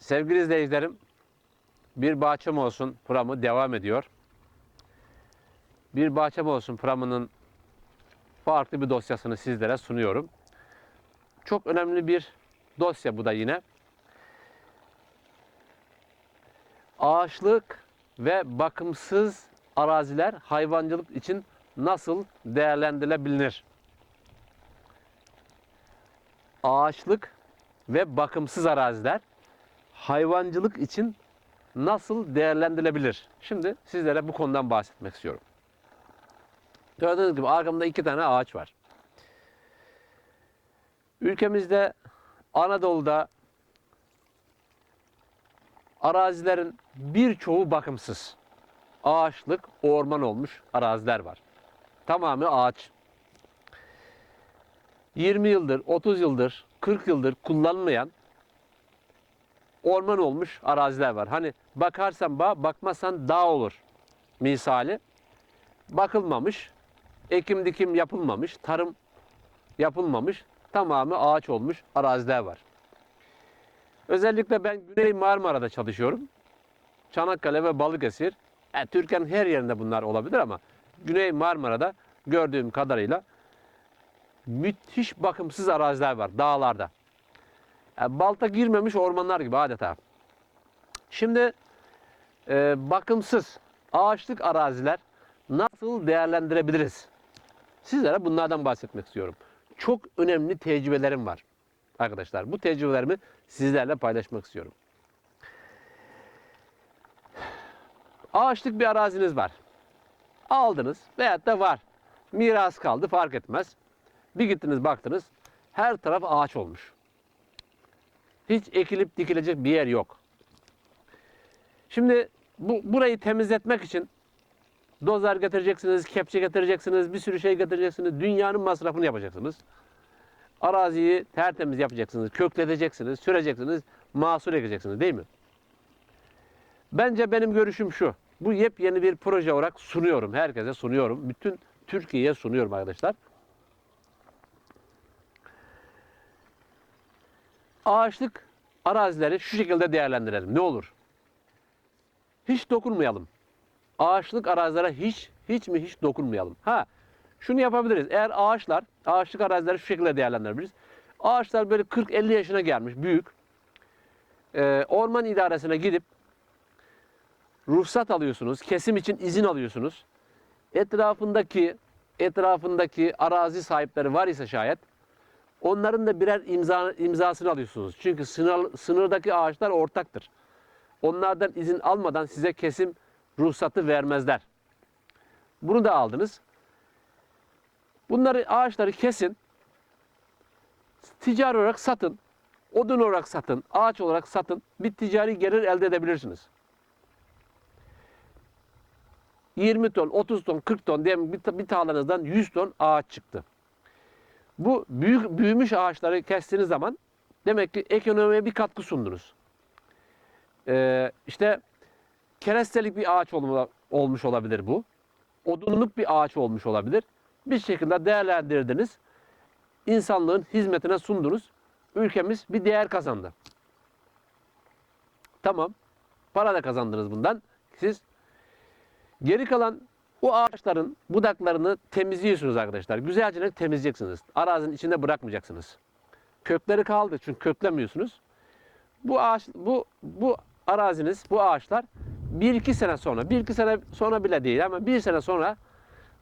Sevgili izleyicilerim, bir bahçem olsun programı devam ediyor. Bir bahçem olsun programının farklı bir dosyasını sizlere sunuyorum. Çok önemli bir dosya bu da yine. Ağaçlık ve bakımsız araziler hayvancılık için nasıl değerlendirilebilir? Ağaçlık ve bakımsız araziler hayvancılık için nasıl değerlendirilebilir? Şimdi sizlere bu konudan bahsetmek istiyorum. Gördüğünüz gibi arkamda iki tane ağaç var. Ülkemizde Anadolu'da arazilerin birçoğu bakımsız. Ağaçlık, orman olmuş araziler var. Tamamı ağaç. 20 yıldır, 30 yıldır, 40 yıldır kullanılmayan orman olmuş araziler var. Hani bakarsan bağ, bakmazsan dağ olur misali. Bakılmamış, ekim dikim yapılmamış, tarım yapılmamış, tamamı ağaç olmuş araziler var. Özellikle ben Güney Marmara'da çalışıyorum. Çanakkale ve Balıkesir. E, Türkiye'nin her yerinde bunlar olabilir ama Güney Marmara'da gördüğüm kadarıyla müthiş bakımsız araziler var dağlarda. Balta girmemiş ormanlar gibi adeta. Şimdi e, bakımsız ağaçlık araziler nasıl değerlendirebiliriz? Sizlere bunlardan bahsetmek istiyorum. Çok önemli tecrübelerim var arkadaşlar. Bu tecrübelerimi sizlerle paylaşmak istiyorum. Ağaçlık bir araziniz var. Aldınız veyahut da var. Miras kaldı fark etmez. Bir gittiniz baktınız her taraf ağaç olmuş. Hiç ekilip dikilecek bir yer yok. Şimdi bu burayı temizletmek için dozer getireceksiniz, kepçe getireceksiniz, bir sürü şey getireceksiniz. Dünyanın masrafını yapacaksınız. Araziyi tertemiz yapacaksınız, kökleteceksiniz, süreceksiniz, mahsul ekeceksiniz değil mi? Bence benim görüşüm şu. Bu yepyeni bir proje olarak sunuyorum. Herkese sunuyorum. Bütün Türkiye'ye sunuyorum arkadaşlar. Ağaçlık arazileri şu şekilde değerlendirelim. Ne olur? Hiç dokunmayalım. Ağaçlık arazilere hiç hiç mi hiç dokunmayalım. Ha, şunu yapabiliriz. Eğer ağaçlar, ağaçlık arazileri şu şekilde değerlendirebiliriz. Ağaçlar böyle 40-50 yaşına gelmiş, büyük. Ee, orman idaresine gidip ruhsat alıyorsunuz, kesim için izin alıyorsunuz. Etrafındaki etrafındaki arazi sahipleri var ise şayet Onların da birer imza, imzasını alıyorsunuz. Çünkü sınır, sınırdaki ağaçlar ortaktır. Onlardan izin almadan size kesim ruhsatı vermezler. Bunu da aldınız. Bunları ağaçları kesin. Ticari olarak satın. Odun olarak satın. Ağaç olarak satın. Bir ticari gelir elde edebilirsiniz. 20 ton, 30 ton, 40 ton diyelim bir, bir tarlanızdan 100 ton ağaç çıktı. Bu büyük büyümüş ağaçları kestiğiniz zaman demek ki ekonomiye bir katkı sundunuz. Ee, işte kerestelik bir ağaç olmuş olabilir bu. Odunluk bir ağaç olmuş olabilir. Bir şekilde değerlendirdiniz. İnsanlığın hizmetine sundunuz. Ülkemiz bir değer kazandı. Tamam. Para da kazandınız bundan. Siz geri kalan bu ağaçların budaklarını temizliyorsunuz arkadaşlar. Güzelce temizleyeceksiniz. Arazinin içinde bırakmayacaksınız. Kökleri kaldı çünkü köklemiyorsunuz. Bu ağaç, bu bu araziniz, bu ağaçlar bir iki sene sonra, bir iki sene sonra bile değil ama bir sene sonra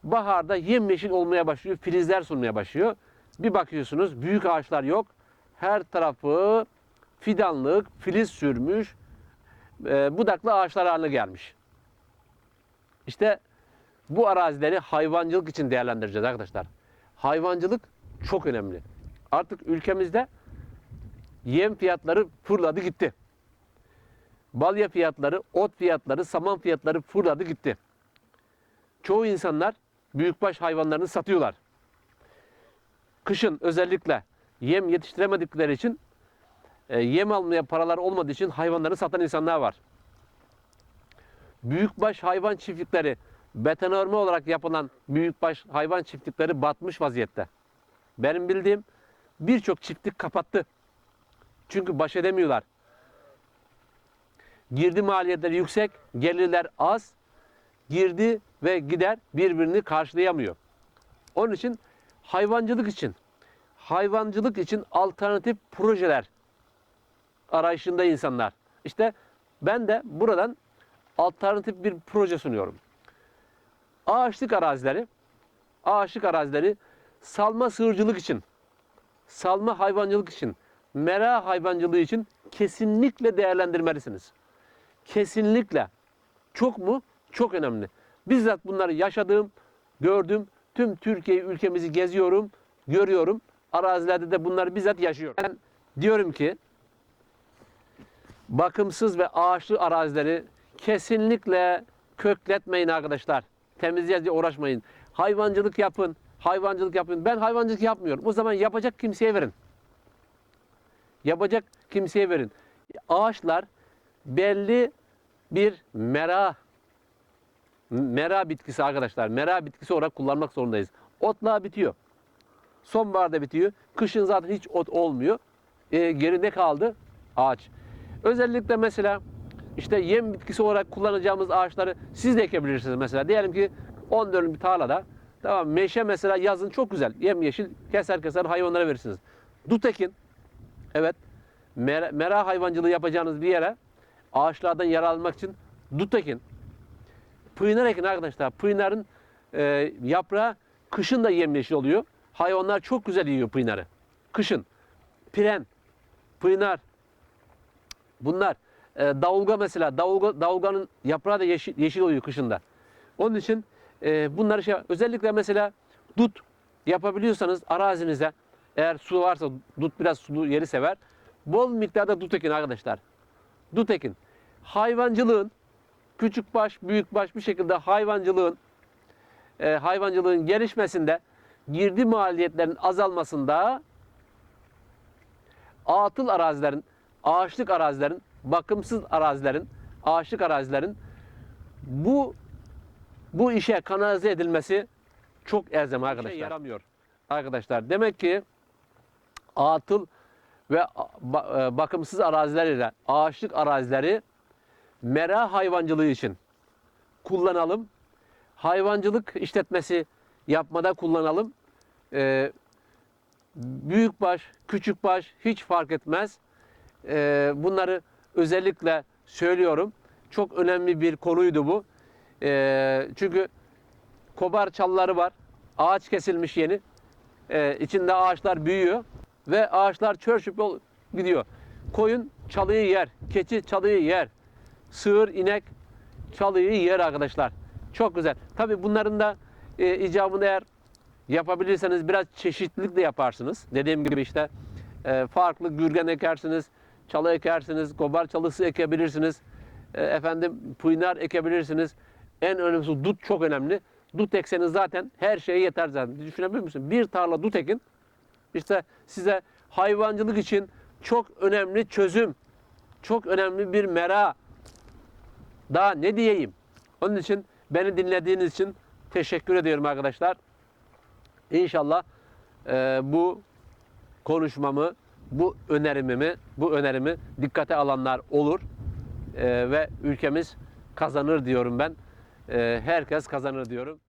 baharda yemyeşil olmaya başlıyor, filizler sunmaya başlıyor. Bir bakıyorsunuz büyük ağaçlar yok. Her tarafı fidanlık, filiz sürmüş, e, budaklı ağaçlar haline gelmiş. İşte bu arazileri hayvancılık için değerlendireceğiz arkadaşlar. Hayvancılık çok önemli. Artık ülkemizde yem fiyatları fırladı gitti. Balya fiyatları, ot fiyatları, saman fiyatları fırladı gitti. Çoğu insanlar büyükbaş hayvanlarını satıyorlar. Kışın özellikle yem yetiştiremedikleri için e, yem almaya paralar olmadığı için hayvanları satan insanlar var. Büyükbaş hayvan çiftlikleri betonarme olarak yapılan büyükbaş hayvan çiftlikleri batmış vaziyette. Benim bildiğim birçok çiftlik kapattı. Çünkü baş edemiyorlar. girdi maliyetleri yüksek, gelirler az. Girdi ve gider birbirini karşılayamıyor. Onun için hayvancılık için hayvancılık için alternatif projeler arayışında insanlar. İşte ben de buradan alternatif bir proje sunuyorum. Ağaçlık arazileri, ağaçlık arazileri salma sığırcılık için, salma hayvancılık için, mera hayvancılığı için kesinlikle değerlendirmelisiniz. Kesinlikle. Çok mu? Çok önemli. Bizzat bunları yaşadığım, gördüm. Tüm Türkiye ülkemizi geziyorum, görüyorum. Arazilerde de bunları bizzat yaşıyorum. Ben diyorum ki bakımsız ve ağaçlı arazileri kesinlikle kökletmeyin arkadaşlar. Temizleyeceğiz uğraşmayın. Hayvancılık yapın. Hayvancılık yapın. Ben hayvancılık yapmıyorum. O zaman yapacak kimseye verin. Yapacak kimseye verin. Ağaçlar belli bir mera mera bitkisi arkadaşlar. Mera bitkisi olarak kullanmak zorundayız. Otlar bitiyor. Sonbaharda bitiyor. Kışın zaten hiç ot olmuyor. E, geri ne kaldı? Ağaç. Özellikle mesela işte yem bitkisi olarak kullanacağımız ağaçları siz de ekebilirsiniz mesela. Diyelim ki 10 dönüm bir tarlada tamam meşe mesela yazın çok güzel. Yem yeşil keser keser hayvanlara verirsiniz. Dut ekin. Evet. Mera, mera hayvancılığı yapacağınız bir yere ağaçlardan yararlanmak için dut ekin. Pınar ekin arkadaşlar. Pınarın e, yaprağı kışın da yemyeşil oluyor. Hayvanlar çok güzel yiyor pınarı. Kışın. Piren, pınar. Bunlar e, davulga mesela. Davulga, davulganın yaprağı da yeşil, yeşil oluyor kışında. Onun için e, bunları şey özellikle mesela dut yapabiliyorsanız arazinize eğer su varsa dut biraz sulu yeri sever. Bol miktarda dut ekin arkadaşlar. Dut ekin. Hayvancılığın küçük baş, büyük baş bir şekilde hayvancılığın e, hayvancılığın gelişmesinde girdi maliyetlerin azalmasında atıl arazilerin, ağaçlık arazilerin, bakımsız arazilerin, ağaçlık arazilerin bu bu işe kanalize edilmesi çok elzem arkadaşlar. yaramıyor. Arkadaşlar demek ki atıl ve e, bakımsız araziler ile ağaçlık arazileri mera hayvancılığı için kullanalım. Hayvancılık işletmesi yapmada kullanalım. Ee, büyük baş, küçük baş hiç fark etmez. Ee, bunları özellikle söylüyorum. Çok önemli bir konuydu bu. Ee, çünkü kobar çalıları var. Ağaç kesilmiş yeni. Ee, içinde ağaçlar büyüyor ve ağaçlar çörçüp gidiyor. Koyun çalıyı yer, keçi çalıyı yer, sığır, inek çalıyı yer arkadaşlar. Çok güzel. Tabii bunların da e, icabını eğer yapabilirseniz biraz çeşitlilik de yaparsınız. Dediğim gibi işte e, farklı gürgen ekersiniz, çalı ekersiniz, kobar çalısı ekebilirsiniz. E, efendim pınar ekebilirsiniz. En önemlisi dut çok önemli. Dut ekseniz zaten her şeye yeter zaten. Düşünebilir misin? Bir tarla dut ekin işte size hayvancılık için çok önemli çözüm, çok önemli bir mera. Daha ne diyeyim? Onun için beni dinlediğiniz için teşekkür ediyorum arkadaşlar. İnşallah e, bu konuşmamı, bu önerimimi, bu önerimi dikkate alanlar olur E, ve ülkemiz kazanır diyorum ben. E, herkes kazanır diyorum.